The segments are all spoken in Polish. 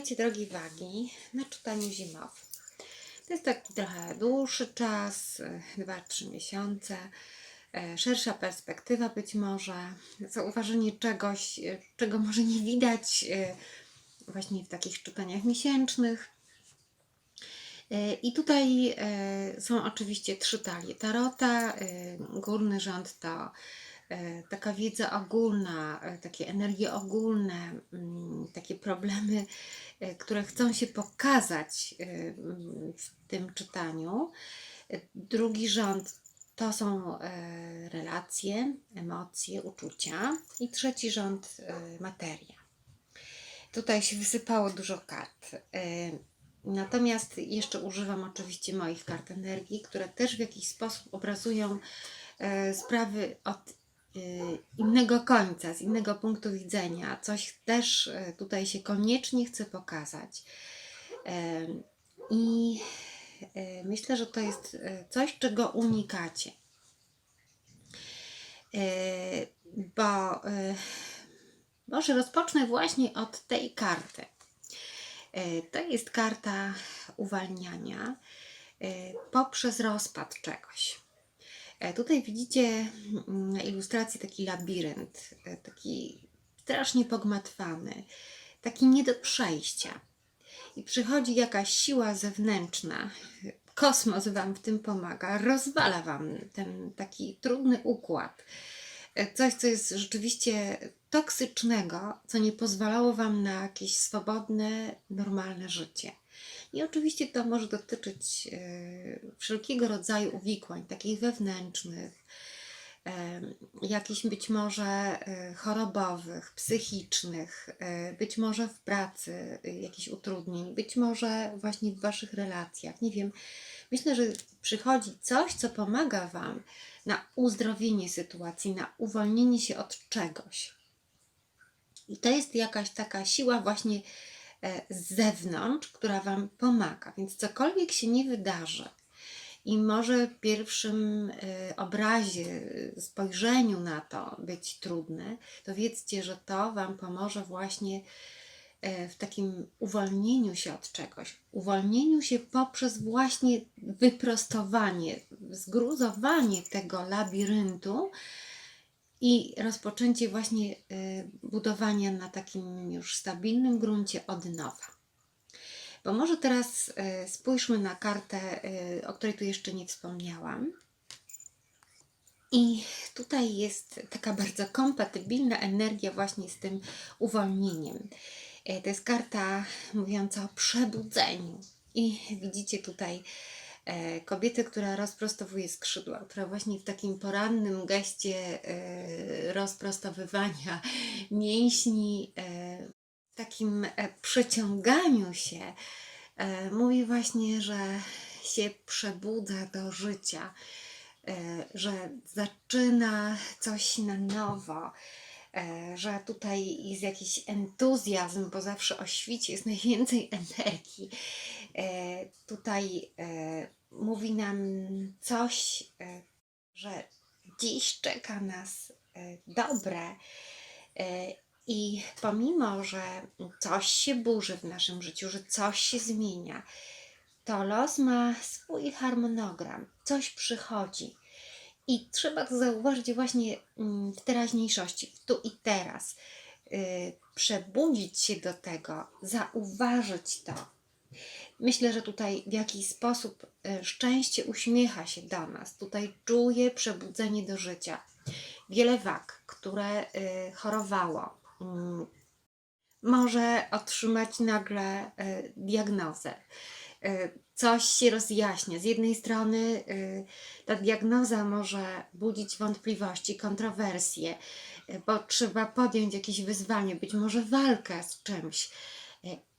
Witajcie drogie wagi na czytaniu zimowym. To jest taki trochę dłuższy czas, 2-3 miesiące, e, szersza perspektywa być może, zauważenie czegoś, e, czego może nie widać e, właśnie w takich czytaniach miesięcznych. I tutaj są oczywiście trzy talie tarota. Górny rząd to taka wiedza ogólna, e, takie energie ogólne, mm, takie problemy, e, które chcą się pokazać e, mm, w tym czytaniu. E, Drugi rząd to są e, relacje, emocje, uczucia. I trzeci rząd e, materia. Tutaj się wysypało dużo kart. E, Natomiast jeszcze używam oczywiście moich kart energii, które też w jakiś sposób obrazują e, sprawy od e, innego końca, z innego punktu widzenia. Coś też e, tutaj się koniecznie chce pokazać. I e, myślę, że to jest coś, czego unikacie. Bo może rozpocznę właśnie od tej karty. To jest karta uwalniania poprzez rozpad czegoś. E, Tutaj widzicie mm, na ilustracji taki labirynt, e, taki strasznie pogmatwany, taki nie do przejścia. I przychodzi jakaś siła zewnętrzna, kosmos Wam w tym pomaga, rozwala Wam ten taki trudny układ. E, Coś, co jest rzeczywiście toksycznego, co nie pozwalało Wam na jakieś swobodne, normalne życie. I oczywiście to może dotyczyć e, wszelkiego rodzaju uwikłań, takich wewnętrznych, e, jakichś być może e, chorobowych, psychicznych, być może w pracy jakichś utrudnień, być może właśnie w Waszych relacjach. Nie wiem. Myślę, że przychodzi coś, co pomaga Wam na uzdrowienie sytuacji, na uwolnienie się od czegoś. I to jest jakaś taka siła właśnie z zewnątrz, która Wam pomaga. Więc cokolwiek się nie wydarzy i może w pierwszym e, obrazie, e, spojrzeniu na to być trudne, to wiedzcie, że to Wam pomoże właśnie e, w takim uwolnieniu się od czegoś. Uwolnieniu się poprzez właśnie wyprostowanie, zgruzowanie tego labiryntu, i rozpoczęcie właśnie y, budowania na takim już stabilnym gruncie od nowa. Bo może teraz y, spójrzmy na kartę, y, o której tu jeszcze nie wspomniałam. I tutaj jest taka bardzo kompatybilna energia właśnie z tym uwolnieniem. To jest karta mówiąca o przebudzeniu. I widzicie tutaj kobiety, która rozprostowuje skrzydła, która właśnie w takim porannym geście e, rozprostowywania mięśni, e, w takim e, przeciąganiu się, e, mówi właśnie, że się przebudza do życia, e, że zaczyna coś na nowo. e, Że tutaj jest jakiś entuzjazm, bo zawsze o świcie jest najwięcej energii. E, tutaj e, mówi nam coś, e, że dziś czeka nas e, dobre. E, I pomimo, że coś się burzy w naszym życiu, że coś się zmienia, to los ma swój harmonogram, coś przychodzi. I trzeba to zauważyć właśnie mm, w teraźniejszości, w tu i teraz. Przebudzić się do tego, zauważyć to, Myślę, że tutaj w jakiś sposób e, szczęście uśmiecha się do nas. Tutaj czuję przebudzenie do życia. Wiele wag, które e, chorowało, mm, może otrzymać nagle e, diagnozę. Coś się rozjaśnia. Z jednej strony ta diagnoza może budzić wątpliwości, kontrowersje, bo trzeba podjąć jakieś wyzwanie, być może walkę z czymś.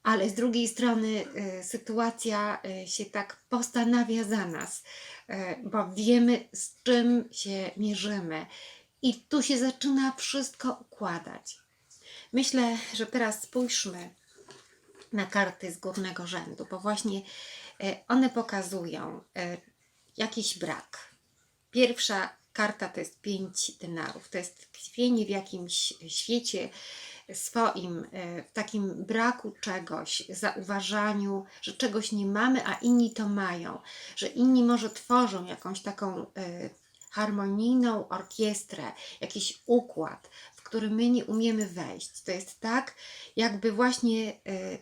Ale z drugiej strony y, sytuacja y, się tak postanawia za nas, y, bo wiemy z czym się mierzymy. I tu się zaczyna wszystko układać. Myślę, że teraz spójrzmy na karty z górnego rzędu, bo właśnie one pokazują jakiś brak. Pierwsza karta to jest pięć denarów. To jest tkwienie w jakimś świecie, swoim e, w takim braku czegoś, zauważaniu, że czegoś nie mamy, a inni to mają, że inni może tworzą jakąś taką e, harmonijną orkiestrę, jakiś układ, w który my nie umiemy wejść. To jest tak, jakby właśnie e,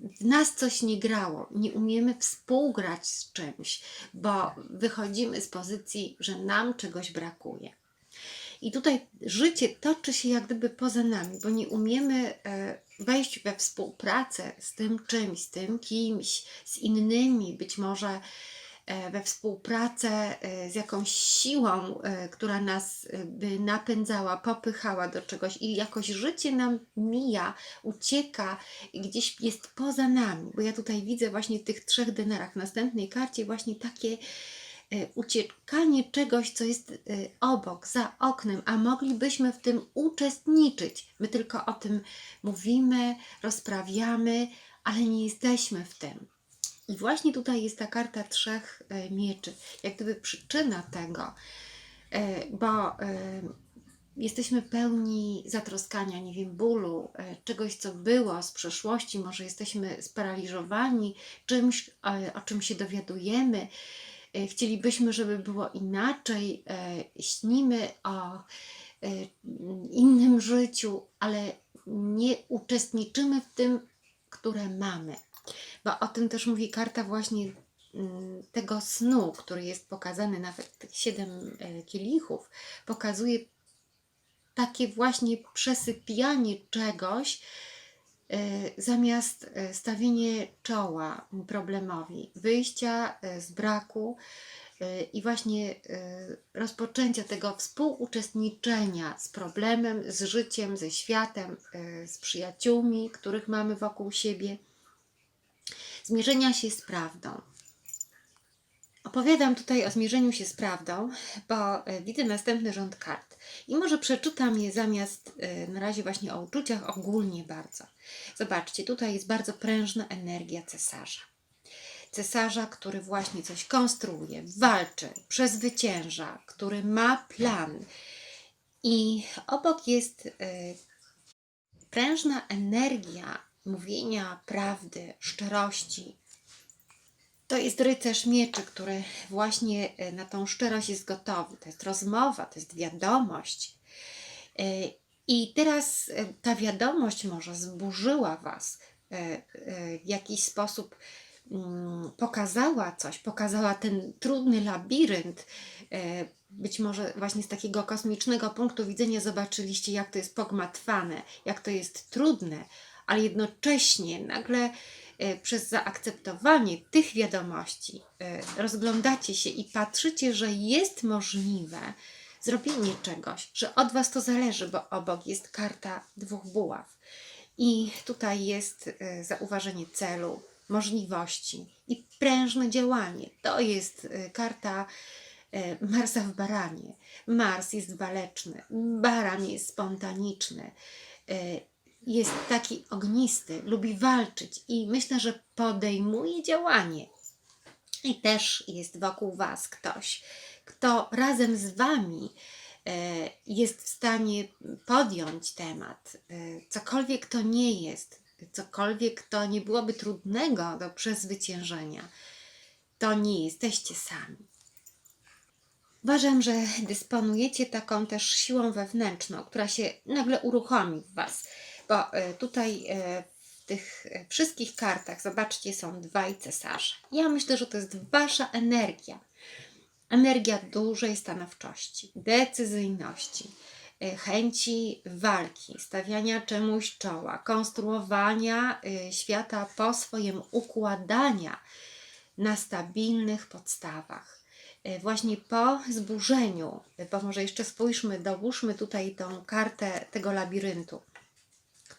w nas coś nie grało, nie umiemy współgrać z czymś, bo wychodzimy z pozycji, że nam czegoś brakuje. I tutaj życie toczy się jak gdyby poza nami, bo nie umiemy e, wejść we współpracę z tym czymś, z tym kimś, z innymi, być może e, we współpracę e, z jakąś siłą, która nas by napędzała, popychała do czegoś. I jakoś życie nam mija, ucieka, gdzieś jest poza nami, bo ja tutaj widzę właśnie w tych trzech denarach, w następnej karcie właśnie takie uciekanie czegoś, co jest e, obok, za oknem, a moglibyśmy w tym uczestniczyć. My tylko o tym mówimy, rozprawiamy, ale nie jesteśmy w tym. I właśnie tutaj jest ta karta trzech e, mieczy, jak gdyby przyczyna tego, e, bo e, jesteśmy pełni zatroskania, nie wiem, bólu, e, czegoś, co było z przeszłości, może jesteśmy sparaliżowani czymś, e, o czym się dowiadujemy. E, Chcielibyśmy, żeby było inaczej, e, śnimy o e, innym życiu, ale nie uczestniczymy w tym, które mamy. Bo o tym też mówi karta właśnie mm, tego snu, który jest pokazany, nawet siedem kielichów, pokazuje takie właśnie przesypianie czegoś, zamiast e, stawienie czoła problemowi, wyjścia e, z braku e, i właśnie e, rozpoczęcia tego współuczestniczenia z problemem, z życiem, ze światem, e, z przyjaciółmi, których mamy wokół siebie, zmierzenia się z prawdą. Opowiadam tutaj o zmierzeniu się z prawdą, bo e, widzę następny rząd kart. I może przeczytam je zamiast e, na razie właśnie o uczuciach ogólnie bardzo. Zobaczcie, tutaj jest bardzo prężna energia cesarza. Cesarza, który właśnie coś konstruuje, walczy, przezwycięża, który ma plan. I obok jest e, prężna energia mówienia prawdy, szczerości, to jest rycerz mieczy, który właśnie e, na tą szczerość jest gotowy. To jest rozmowa, to jest wiadomość. E, I teraz e, ta wiadomość może zburzyła Was w jakiś sposób, mm, pokazała coś, pokazała ten trudny labirynt. Być może właśnie z takiego kosmicznego punktu widzenia zobaczyliście, jak to jest pogmatwane, jak to jest trudne, ale jednocześnie nagle przez zaakceptowanie tych wiadomości e, rozglądacie się i patrzycie, że jest możliwe zrobienie czegoś, że od Was to zależy, bo obok jest karta dwóch buław. I tutaj jest e, zauważenie celu, możliwości i prężne działanie. To jest e, karta e, Marsa w baranie. Mars jest waleczny, baran jest spontaniczny, e, jest taki ognisty, lubi walczyć i myślę, że podejmuje działanie. I też jest wokół Was ktoś, kto razem z Wami e, jest w stanie podjąć temat, e, cokolwiek to nie jest, cokolwiek to nie byłoby trudnego do przezwyciężenia, to nie jesteście sami. Uważam, że dysponujecie taką też siłą wewnętrzną, która się nagle uruchomi w Was, bo e, tutaj e, w tych e, wszystkich kartach, zobaczcie, są dwaj cesarze. Ja myślę, że to jest Wasza energia. Energia dużej stanowczości, decyzyjności, chęci walki, stawiania czemuś czoła, konstruowania świata po swojem, układania na stabilnych podstawach. Właśnie po zburzeniu, bo może jeszcze spójrzmy, dołóżmy tutaj tą kartę tego labiryntu,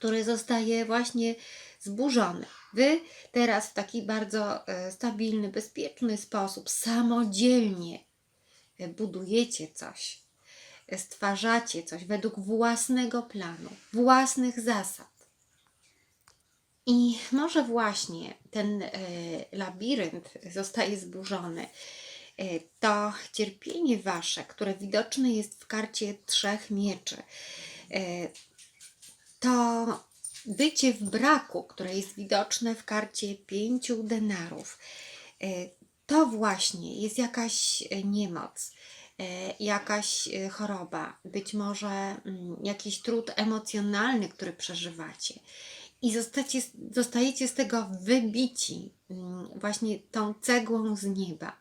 który zostaje właśnie zburzony. Wy teraz w taki bardzo e, stabilny, bezpieczny sposób, samodzielnie e, budujecie coś, e, stwarzacie coś według własnego planu, własnych zasad. I może właśnie ten labirynt zostaje zburzony. To cierpienie wasze, które widoczne jest w karcie trzech mieczy, to bycie w braku, które jest widoczne w karcie pięciu denarów, e, to właśnie jest jakaś e, niemoc, e, jakaś choroba, być może mm, jakiś trud emocjonalny, który przeżywacie. I zostacie, zostajecie z tego wybici mm, właśnie tą cegłą z nieba,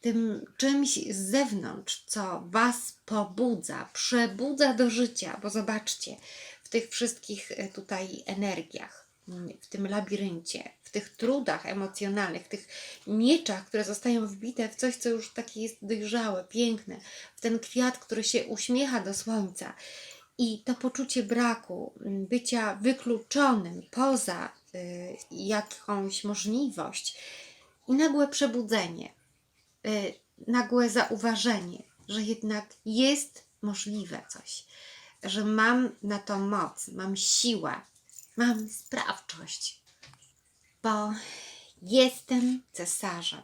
tym czymś z zewnątrz, co Was pobudza, przebudza do życia, bo zobaczcie, w tych wszystkich e, tutaj energiach, w tym labiryncie, w tych trudach emocjonalnych, w tych mieczach, które zostają wbite w coś, co już takie jest dojrzałe, piękne, w ten kwiat, który się uśmiecha do słońca. I to poczucie braku, bycia wykluczonym poza y, jakąś możliwość i nagłe przebudzenie, y, nagłe zauważenie, że jednak jest możliwe coś, że mam na to moc, mam siłę, mam sprawczość, bo jestem cesarzem,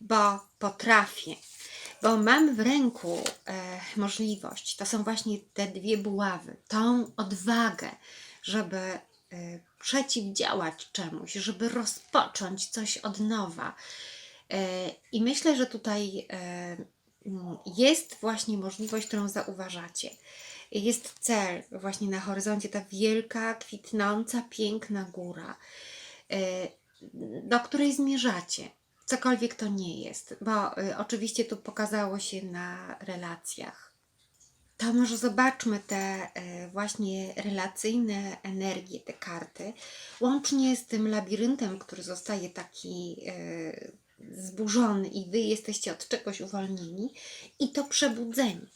bo potrafię, bo mam w ręku e, możliwość, to są właśnie te dwie buławy, tą odwagę, żeby e, przeciwdziałać czemuś, żeby rozpocząć coś od nowa. E, I myślę, że tutaj e, jest właśnie możliwość, którą zauważacie. Jest cel właśnie na horyzoncie, ta wielka, kwitnąca, piękna góra, e, do której zmierzacie cokolwiek to nie jest, bo y, oczywiście tu pokazało się na relacjach. To może zobaczmy te y, właśnie relacyjne energie, te karty, łącznie z tym labiryntem, który zostaje taki y, zburzony i wy jesteście od czegoś uwolnieni i to przebudzenie.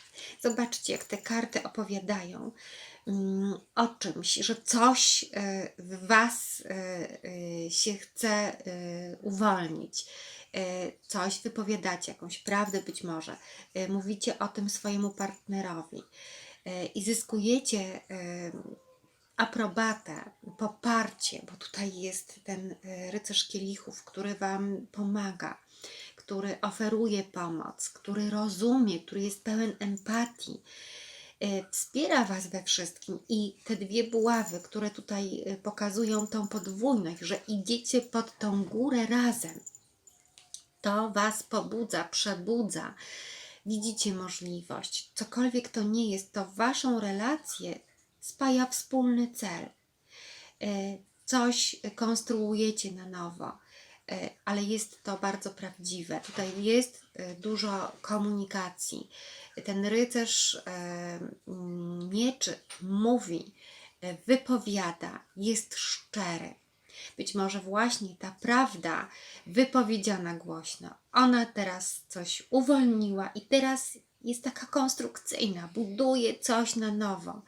Zobaczcie, jak te karty opowiadają mm, o czymś, że coś y, w was y, y, się chce uwolnić. Coś wypowiadacie, jakąś prawdę być może. Mówicie o tym swojemu partnerowi i zyskujecie aprobatę, poparcie, bo tutaj jest ten y, rycerz kielichów, który Wam pomaga, który oferuje pomoc, który rozumie, który jest pełen empatii, y, wspiera Was we wszystkim i te dwie buławy, które tutaj y, pokazują tą podwójność, że idziecie pod tą górę razem, to Was pobudza, przebudza. Widzicie możliwość, cokolwiek to nie jest, to Waszą relację spaja wspólny cel. E, Coś konstruujecie na nowo, e, ale jest to bardzo prawdziwe. Tutaj jest e, dużo komunikacji. Ten rycerz mm, mieczy mówi, wypowiada, jest szczery. Być może właśnie ta prawda wypowiedziana głośno, ona teraz coś uwolniła i teraz jest taka konstrukcyjna, buduje coś na nowo.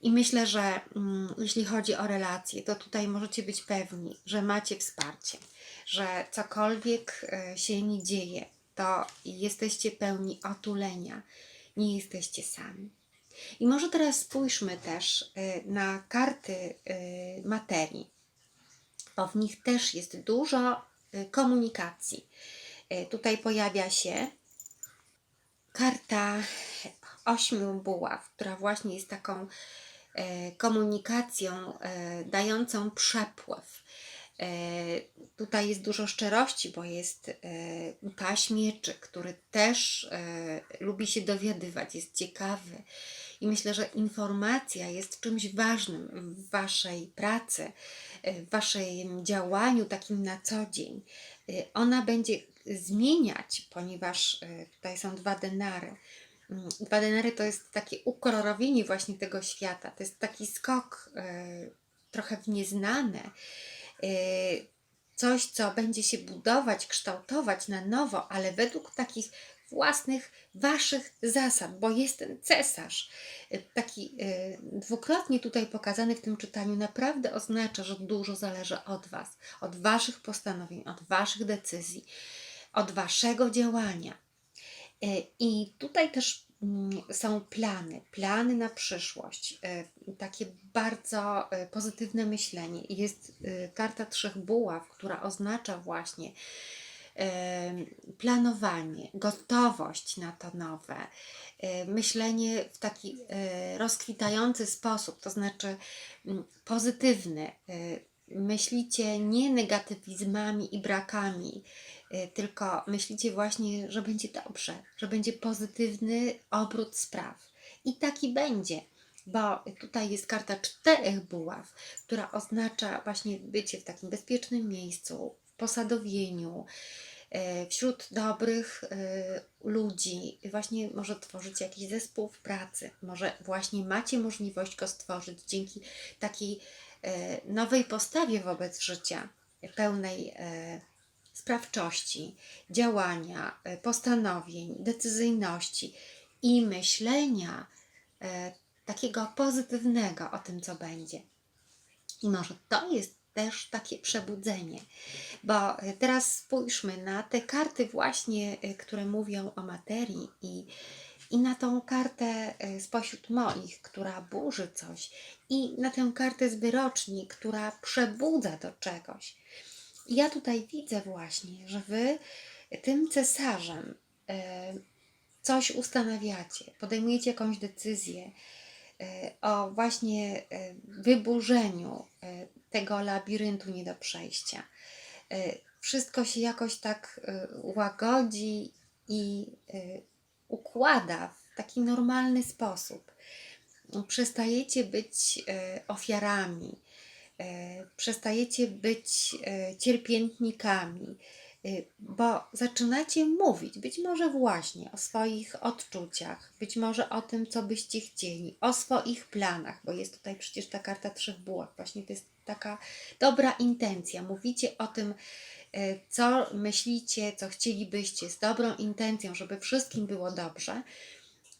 I myślę, że mm, jeśli chodzi o relacje, to tutaj możecie być pewni, że macie wsparcie, że cokolwiek e, się nie dzieje, to jesteście pełni otulenia, nie jesteście sami. I może teraz spójrzmy też e, na karty e, materii, bo w nich też jest dużo e, komunikacji. E, Tutaj pojawia się karta ośmiu buław, która właśnie jest taką komunikacją e, dającą przepływ. E, Tutaj jest dużo szczerości, bo jest e, paź mieczy, który też e, lubi się dowiadywać, jest ciekawy. I myślę, że informacja jest czymś ważnym w Waszej pracy, e, w Waszym działaniu takim na co dzień. E, Ona będzie zmieniać, ponieważ e, tutaj są dwa denary. Dwa denary to jest takie ukolorowienie właśnie tego świata. To jest taki skok e, trochę w nieznane. E, Coś, co będzie się budować, kształtować na nowo, ale według takich własnych, waszych zasad, bo jest ten cesarz. E, Taki e, dwukrotnie tutaj pokazany w tym czytaniu naprawdę oznacza, że dużo zależy od was, od waszych postanowień, od waszych decyzji, od waszego działania. E, I tutaj też mm, są plany, plany na przyszłość, e, takie bardzo e, pozytywne myślenie. Jest karta trzech buław, która oznacza właśnie planowanie, gotowość na to nowe, myślenie w taki rozkwitający sposób, to znaczy mm, pozytywny. Myślicie nie negatywizmami i brakami, tylko myślicie właśnie, że będzie dobrze, że będzie pozytywny obrót spraw. I taki będzie, bo tutaj jest karta czterech buław, która oznacza właśnie bycie w takim bezpiecznym miejscu, w posadowieniu, e, wśród dobrych e, ludzi. Właśnie może tworzyć jakiś zespół w pracy, może właśnie macie możliwość go stworzyć dzięki takiej nowej postawie wobec życia, pełnej sprawczości, działania, e, postanowień, decyzyjności i myślenia e, takiego pozytywnego o tym, co będzie. I może to jest też takie przebudzenie, bo e, teraz spójrzmy na te karty właśnie, które mówią o materii i, i na tą kartę spośród moich, która burzy coś i na tę kartę z wyroczni, która przebudza do czegoś. Ja tutaj widzę właśnie, że wy tym cesarzem e, coś ustanawiacie, podejmujecie jakąś decyzję e, o właśnie e, wyburzeniu tego labiryntu nie do przejścia. Wszystko się jakoś tak łagodzi i układa w taki normalny sposób. Przestajecie być ofiarami, przestajecie być e, cierpiętnikami, e, bo zaczynacie mówić, być może właśnie o swoich odczuciach, być może o tym, co byście chcieli, o swoich planach, bo jest tutaj przecież ta karta trzech buław, właśnie to jest taka dobra intencja. Mówicie o tym, e, co myślicie, co chcielibyście, z dobrą intencją, żeby wszystkim było dobrze.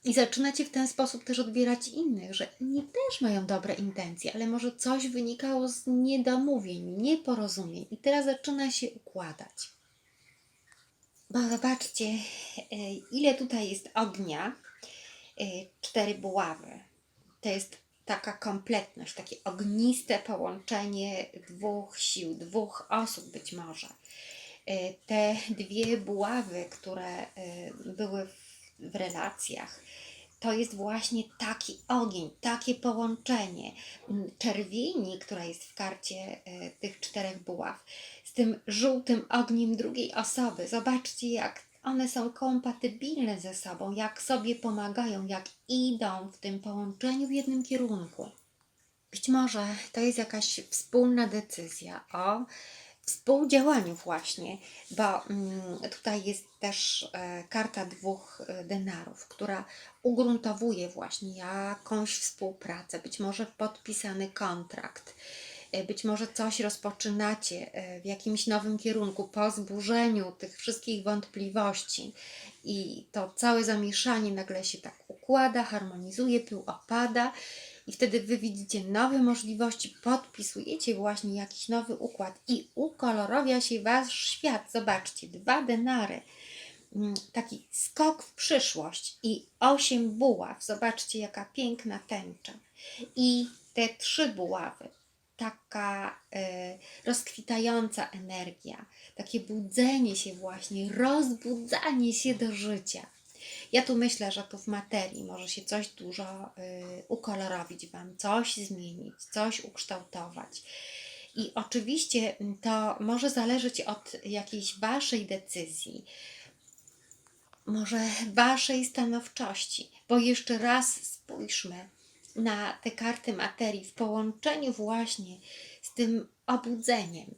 I zaczynacie w ten sposób też odbierać innych, że inni też mają dobre intencje, ale może coś wynikało z niedomówień, nieporozumień i teraz zaczyna się układać. Bo zobaczcie, e, ile tutaj jest ognia. E, Cztery buławy. To jest taka kompletność, takie ogniste połączenie dwóch sił, dwóch osób być może. E, Te dwie buławy, które były w, w relacjach, to jest właśnie taki ogień, takie połączenie mm, czerwieni, która jest w karcie e, tych czterech buław, z tym żółtym ogniem drugiej osoby. Zobaczcie, jak one są kompatybilne ze sobą, jak sobie pomagają, jak idą w tym połączeniu w jednym kierunku. Być może to jest jakaś wspólna decyzja o współdziałaniu właśnie, bo mm, tutaj jest też e, karta dwóch e, denarów, która ugruntowuje właśnie jakąś współpracę, być może podpisany kontrakt, e, być może coś rozpoczynacie w jakimś nowym kierunku po zburzeniu tych wszystkich wątpliwości. I to całe zamieszanie nagle się tak układa, harmonizuje, pył opada i wtedy wy widzicie nowe możliwości, podpisujecie właśnie jakiś nowy układ i ukolorowia się wasz świat. Zobaczcie, dwa denary, mm, taki skok w przyszłość i osiem buław. Zobaczcie, jaka piękna tęcza. I te trzy buławy, taka e, rozkwitająca energia, takie budzenie się właśnie, rozbudzanie się do życia. Ja tu myślę, że tu w materii może się coś dużo y, ukolorowić Wam, coś zmienić, coś ukształtować. I oczywiście mm, to może zależeć od jakiejś Waszej decyzji, może Waszej stanowczości, bo jeszcze raz spójrzmy na te karty materii w połączeniu właśnie z tym obudzeniem.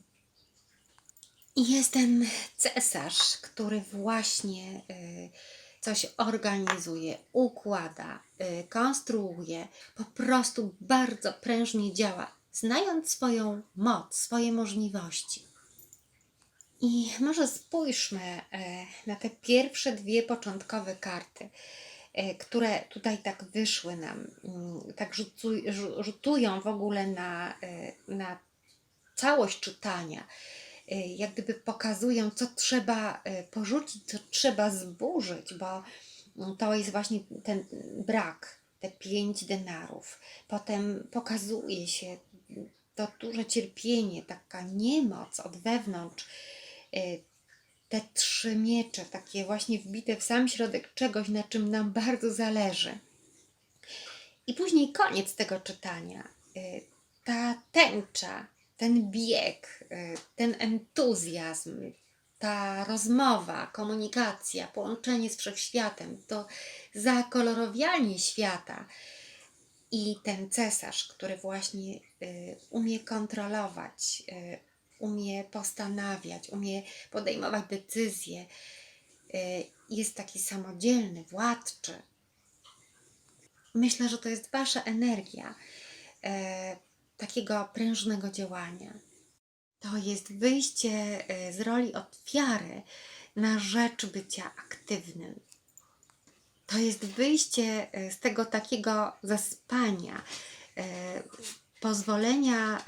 I jest ten cesarz, który właśnie y, coś organizuje, układa, y, konstruuje, po prostu bardzo prężnie działa, znając swoją moc, swoje możliwości. I może spójrzmy e, na te pierwsze dwie początkowe karty, e, które tutaj tak wyszły nam, mm, tak rzutują w ogóle na, e, na całość czytania. E, Jak gdyby pokazują, co trzeba e, porzucić, co trzeba zburzyć, bo mm, to jest właśnie ten brak, te pięć denarów. Potem pokazuje się to duże cierpienie, taka niemoc od wewnątrz, e, te trzy miecze, takie właśnie wbite w sam środek czegoś, na czym nam bardzo zależy. I później koniec tego czytania. Ta tęcza, ten bieg, y, ten entuzjazm, ta rozmowa, komunikacja, połączenie z wszechświatem, to zakolorowianie świata i ten cesarz, który właśnie y, umie kontrolować, y, umie postanawiać, umie podejmować decyzje, jest taki samodzielny, władczy. Myślę, że to jest Wasza energia e, takiego prężnego działania. To jest wyjście e, z roli ofiary na rzecz bycia aktywnym. To jest wyjście e, z tego takiego zaspania, e, pozwolenia,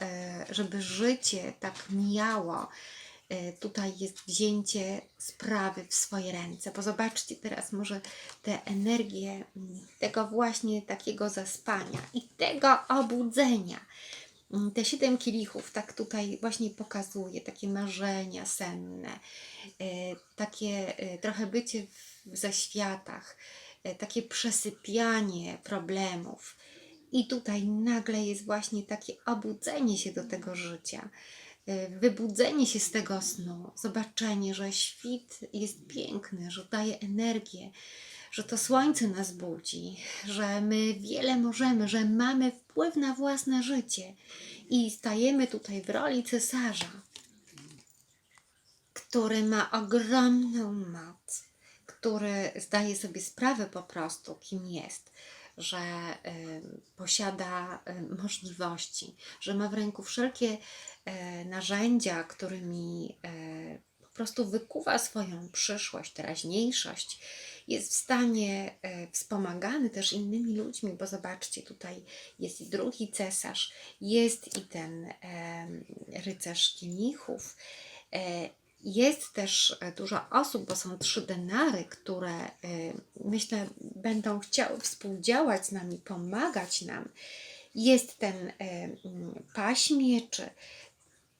żeby życie tak mijało. Tutaj jest wzięcie sprawy w swoje ręce, bo zobaczcie teraz może tę energię mm, tego właśnie takiego zaspania i tego obudzenia. Mm, Te siedem kielichów tak tutaj właśnie pokazuje takie marzenia senne, e, takie e, trochę bycie w zaświatach, e, takie przesypianie problemów. I tutaj nagle jest właśnie takie obudzenie się do tego życia, wybudzenie się z tego snu, zobaczenie, że świt jest piękny, że daje energię, że to słońce nas budzi, że my wiele możemy, że mamy wpływ na własne życie i stajemy tutaj w roli cesarza, który ma ogromną moc, który zdaje sobie sprawę po prostu, kim jest, że posiada możliwości, że ma w ręku wszelkie y, narzędzia, którymi y, po prostu wykuwa swoją przyszłość, teraźniejszość. Jest w stanie y, wspomagany też innymi ludźmi, bo zobaczcie, tutaj jest i drugi cesarz, jest i ten rycerz kielichów. E, jest też e, dużo osób, bo są trzy denary, które e, myślę będą chciały współdziałać z nami, pomagać nam. Jest ten e, mm, paś mieczy,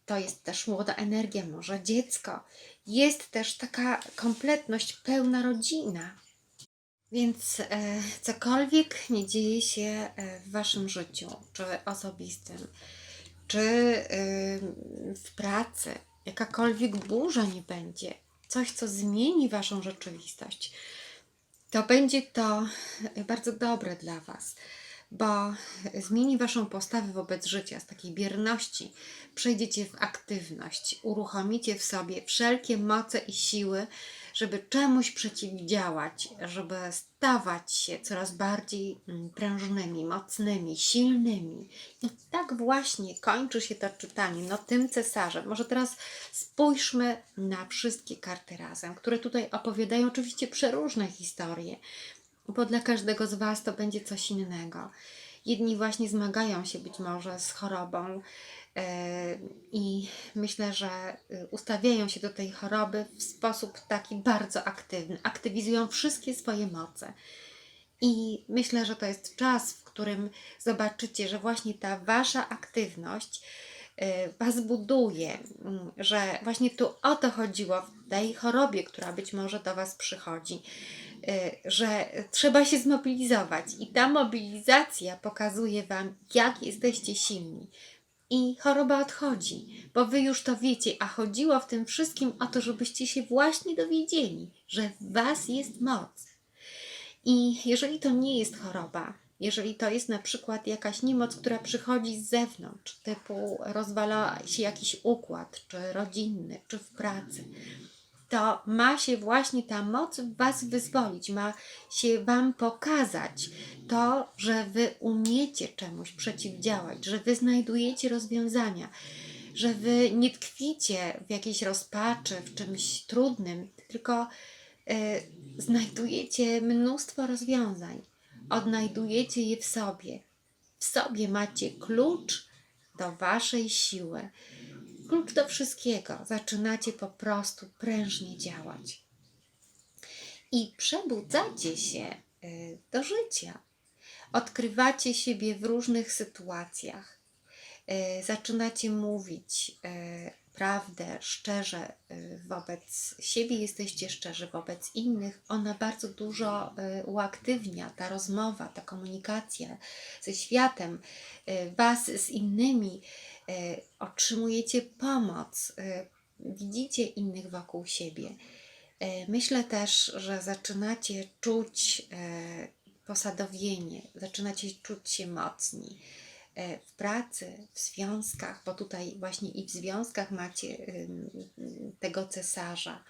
to jest też młoda energia, może dziecko. Jest też taka kompletność, pełna rodzina. Więc e, cokolwiek nie dzieje się e, w Waszym życiu, czy osobistym, czy e, w pracy, jakakolwiek burza nie będzie, coś, co zmieni Waszą rzeczywistość, to będzie to bardzo dobre dla Was, bo zmieni Waszą postawę wobec życia z takiej bierności. Przejdziecie w aktywność, uruchomicie w sobie wszelkie moce i siły, żeby czemuś przeciwdziałać, żeby stawać się coraz bardziej mm, prężnymi, mocnymi, silnymi. I tak właśnie kończy się to czytanie, no tym cesarzem. Może teraz spójrzmy na wszystkie karty razem, które tutaj opowiadają oczywiście przeróżne historie, bo dla każdego z Was to będzie coś innego. Jedni właśnie zmagają się być może z chorobą e, i myślę, że y, ustawiają się do tej choroby w sposób taki bardzo aktywny. Aktywizują wszystkie swoje moce. I myślę, że to jest czas, w którym zobaczycie, że właśnie ta wasza aktywność y, was buduje, mm, że właśnie tu o to chodziło w tej chorobie, która być może do was przychodzi, że trzeba się zmobilizować i ta mobilizacja pokazuje wam, jak jesteście silni. I choroba odchodzi, bo wy już to wiecie, a chodziło w tym wszystkim o to, żebyście się właśnie dowiedzieli, że w was jest moc. I jeżeli to nie jest choroba, jeżeli to jest na przykład jakaś niemoc, która przychodzi z zewnątrz, typu rozwala się jakiś układ, czy rodzinny, czy w pracy, to ma się właśnie ta moc w Was wyzwolić, ma się Wam pokazać to, że Wy umiecie czemuś przeciwdziałać, że Wy znajdujecie rozwiązania, że Wy nie tkwicie w jakiejś rozpaczy, w czymś trudnym, tylko e, znajdujecie mnóstwo rozwiązań, odnajdujecie je w sobie. W sobie macie klucz do Waszej siły, klucz do wszystkiego. Zaczynacie po prostu prężnie działać. I przebudzacie się y, do życia. Odkrywacie siebie w różnych sytuacjach. Y, Zaczynacie mówić, y, prawdę, szczerze wobec siebie, jesteście szczerzy wobec innych, ona bardzo dużo uaktywnia, ta rozmowa, ta komunikacja ze światem, Was z innymi, otrzymujecie pomoc, y, widzicie innych wokół siebie. Y, Myślę też, że zaczynacie czuć e, posadowienie, zaczynacie czuć się mocni e, w pracy, w związkach, bo tutaj właśnie i w związkach macie tego cesarza,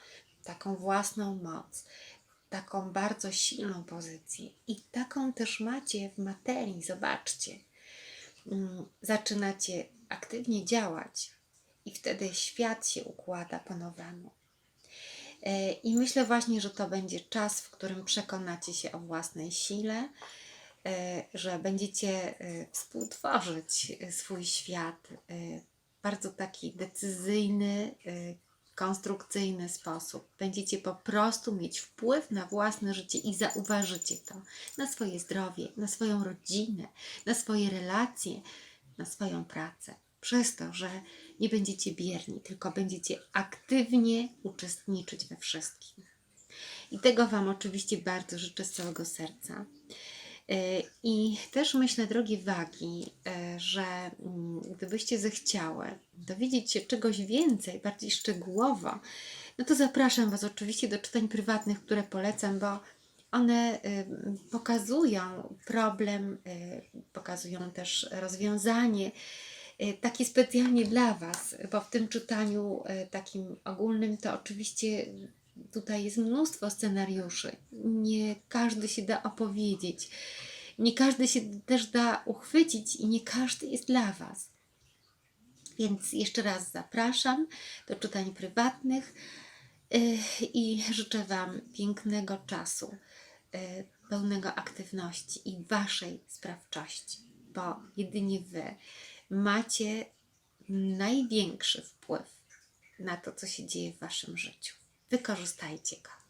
taką własną moc, taką bardzo silną pozycję i taką też macie w materii, zobaczcie. Zaczynacie aktywnie działać i wtedy świat się układa po nowemu. E, I myślę właśnie, że to będzie czas, w którym przekonacie się o własnej sile, e, że będziecie e, współtworzyć swój świat bardzo taki decyzyjny, konstrukcyjny sposób. Będziecie po prostu mieć wpływ na własne życie i zauważycie to na swoje zdrowie, na swoją rodzinę, na swoje relacje, na swoją pracę. Przez to, że nie będziecie bierni, tylko będziecie aktywnie uczestniczyć we wszystkim. I tego Wam oczywiście bardzo życzę z całego serca. E, I też myślę, drogie wagi, e, że mm, gdybyście zechciały dowiedzieć się czegoś więcej, bardziej szczegółowo, no to zapraszam Was oczywiście do czytań prywatnych, które polecam, bo one y, pokazują problem, pokazują też rozwiązanie, takie specjalnie dla Was, bo w tym czytaniu takim ogólnym to oczywiście tutaj jest mnóstwo scenariuszy. Nie każdy się da opowiedzieć, nie każdy się też da uchwycić i nie każdy jest dla Was. Więc jeszcze raz zapraszam do czytań prywatnych y, i życzę Wam pięknego czasu, y, pełnego aktywności i Waszej sprawczości, bo jedynie Wy macie największy wpływ na to, co się dzieje w Waszym życiu. Wykorzystajcie go.